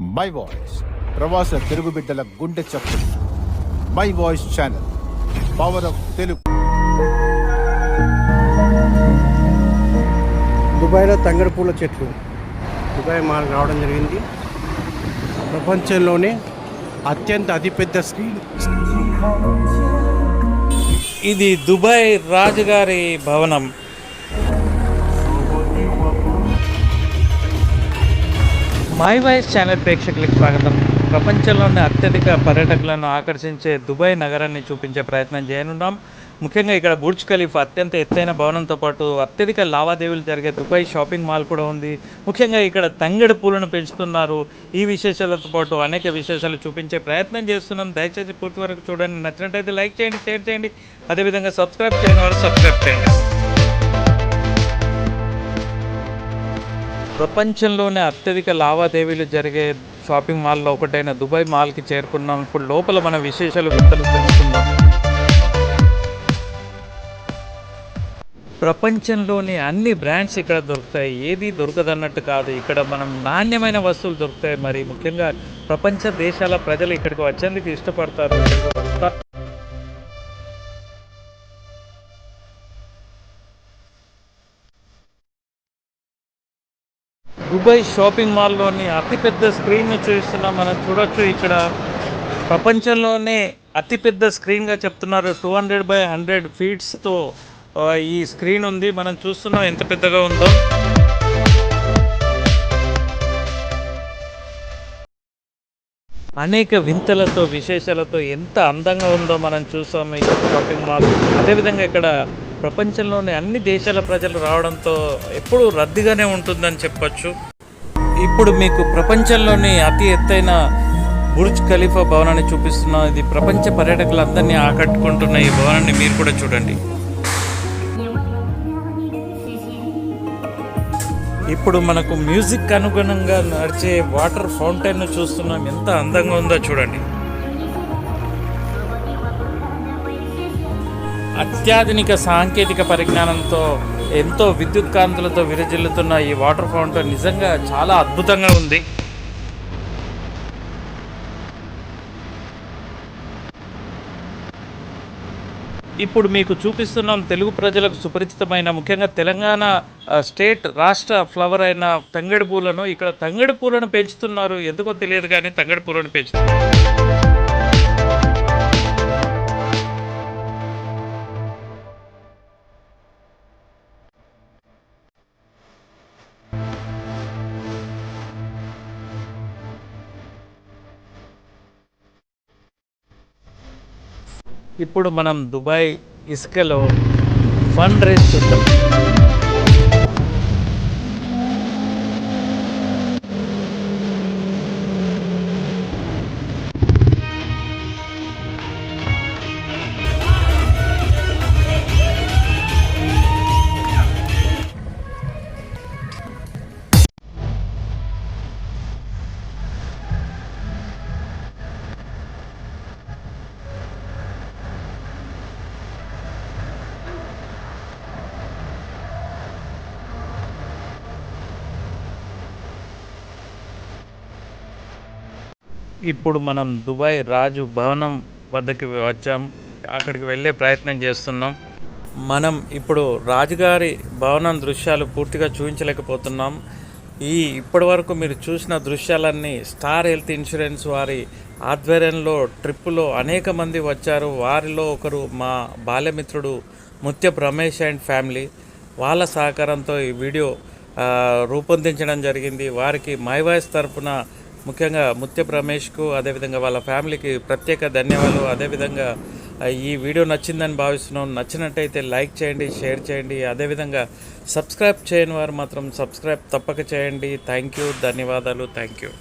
My voice ప్రవాస తెలుగు బిడ్డల గుండె చప్పుడు. My voice channel power of Telugu దుబాయ్లో తంగడి పూల చెట్లు. దుబాయ్ మాల్ రావడం జరిగింది. ప్రపంచంలోనే అత్యంత అతిపెద్ద స్క్రీన్ ఇది దుబాయ్ రాజుగారి భవనం. మై వాయిస్ ఛానల్ ప్రేక్షకులకు స్వాగతం. ప్రపంచంలోని అత్యధిక పర్యాటకులను ఆకర్షించే దుబాయ్ నగరాన్ని చూపించే ప్రయత్నం చేయనున్నాం. ముఖ్యంగా ఇక్కడ బుర్జ్ ఖలీఫ్ అత్యంత ఎత్తైన భవనంతో పాటు అత్యధిక లావాదేవీలు జరిగే దుబాయ్ షాపింగ్ మాల్ కూడా ఉంది. ముఖ్యంగా ఇక్కడ తంగడి పూలను పెంచుతున్నారు. ఈ విశేషాలతో పాటు అనేక విశేషాలు చూపించే ప్రయత్నం చేస్తున్నాం. దయచేసి పూర్తి వరకు చూడండి. నచ్చినట్టయితే లైక్ చేయండి షేర్ చేయండి. అదేవిధంగా సబ్స్క్రైబ్ చేయని వారు సబ్స్క్రైబ్ చేయండి. ప్రపంచంలోనే అత్యధిక లావాదేవీలు జరిగే షాపింగ్ మాల్లో ఒకటైన దుబాయ్ మాల్కి చేరుకున్నాం. ఇప్పుడు లోపల మన విశేషాలు వింతలు తెలుసుకుందాం. ప్రపంచంలోని అన్ని బ్రాండ్స్ ఇక్కడ దొరుకుతాయి. ఏది దొరకదన్నట్టు కాదు. ఇక్కడ మనం నాణ్యమైన వస్తువులు దొరుకుతాయి. మరి ముఖ్యంగా ప్రపంచ దేశాల ప్రజలు ఇక్కడికి వచ్చేందుకు ఇష్టపడతారు. దుబాయ్ షాపింగ్ మాల్లోని అతిపెద్ద స్క్రీన్ చూస్తున్నాం మనం చూడొచ్చు ఇక్కడ ప్రపంచంలోనే అతిపెద్ద స్క్రీన్గా చెప్తున్నారు. టూ హండ్రెడ్ బై హండ్రెడ్ ఫీట్స్తో ఈ స్క్రీన్ ఉంది. మనం చూస్తున్నాం ఎంత పెద్దగా ఉందో. అనేక వింతలతో విశేషాలతో ఎంత అందంగా ఉందో మనం చూసాం ఈ షాపింగ్ మాల్. అదేవిధంగా ఇక్కడ ప్రపంచంలోని అన్ని దేశాల ప్రజలు రావడంతో ఎప్పుడూ రద్దీగానే ఉంటుందని చెప్పొచ్చు. ఇప్పుడు మీకు ప్రపంచంలోని అతి ఎత్తైన బుర్జ్ ఖలీఫా భవనాన్ని చూపిస్తున్నాం ఇది ప్రపంచ పర్యాటకులందరినీ ఆకట్టుకుంటున్న ఈ భవనాన్ని మీరు కూడా చూడండి. ఇప్పుడు మనకు మ్యూజిక్ అనుగుణంగా నడిచే వాటర్ ఫౌంటైన్ చూస్తున్నాం. ఎంత అందంగా ఉందో చూడండి. అత్యాధునిక సాంకేతిక పరిజ్ఞానంతో ఎంతో విద్యుత్ కాంతులతో విరజిల్లుతున్న ఈ వాటర్ ఫౌంటైన్ నిజంగా చాలా అద్భుతంగా ఉంది. ఇప్పుడు మీకు చూపిస్తున్నాం తెలుగు ప్రజలకు సుపరిచితమైన ముఖ్యంగా తెలంగాణ స్టేట్ రాష్ట్ర ఫ్లవర్ అయిన తంగడి పూలను. ఇక్కడ తంగడి పూలను పెంచుతున్నారు. ఎందుకో తెలియదు కానీ తంగడి పూలను పెంచుతున్నారు. ఇప్పుడు మనం దుబాయ్ ఇసుకలో ఫండ్ రేస్ చూద్దాం. ఇప్పుడు మనం దుబాయ్ రాజు భవనం వద్దకి వచ్చాం. అక్కడికి వెళ్ళే ప్రయత్నం చేస్తున్నాం. మనం ఇప్పుడు రాజుగారి భవనం దృశ్యాలు పూర్తిగా చూపించలేకపోతున్నాం. ఈ ఇప్పటి వరకు మీరు చూసిన దృశ్యాలన్నీ స్టార్ హెల్త్ ఇన్సూరెన్స్ వారి ఆధ్వర్యంలో ట్రిప్పులో అనేక మంది వచ్చారు. వారిలో ఒకరు మా బాల్యమిత్రుడు ముత్య రమేష్ అండ్ ఫ్యామిలీ. వాళ్ళ సహకారంతో ఈ వీడియో రూపొందించడం జరిగింది. వారికి మై వాయిస్ తరపున ముఖ్యంగా ముత్యపు రమేష్కు అదేవిధంగా వాళ్ళ ఫ్యామిలీకి ప్రత్యేక ధన్యవాదాలు. అదేవిధంగా ఈ వీడియో నచ్చిందని భావిస్తున్నాం. నచ్చినట్టయితే లైక్ చేయండి షేర్ చేయండి. అదేవిధంగా సబ్స్క్రైబ్ చేయని వారు మాత్రం సబ్స్క్రైబ్ తప్పక చేయండి. థ్యాంక్ యూ ధన్యవాదాలు థ్యాంక్ యూ.